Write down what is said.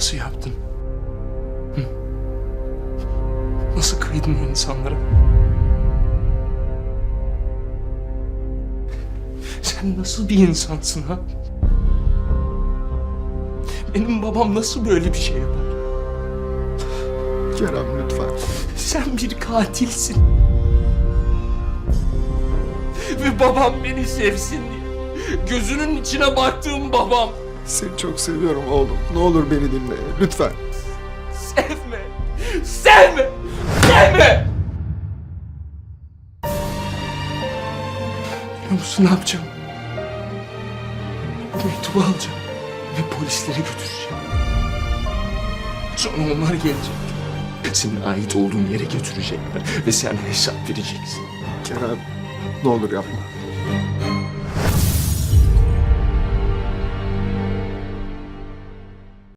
Nasıl yaptın? Hı? Nasıl kıydın o insanlara? Sen nasıl bir insansın ha? Benim babam nasıl böyle bir şey yapar? Kerem lütfen. Sen bir katilsin. Ve babam beni sevsin diye. Gözünün içine baktığım babam. Seni çok seviyorum oğlum. Ne olur beni dinle. Lütfen. Sevme. Sevme. Sevme. Biliyor musun ne yapacağım? Bu mektubu alacağım. Ve polislere götüreceğim. Sonra onlar gelecek. Senin ait olduğun yere götürecekler. Ve sen hesap vereceksin. Kerem ne olur yapma.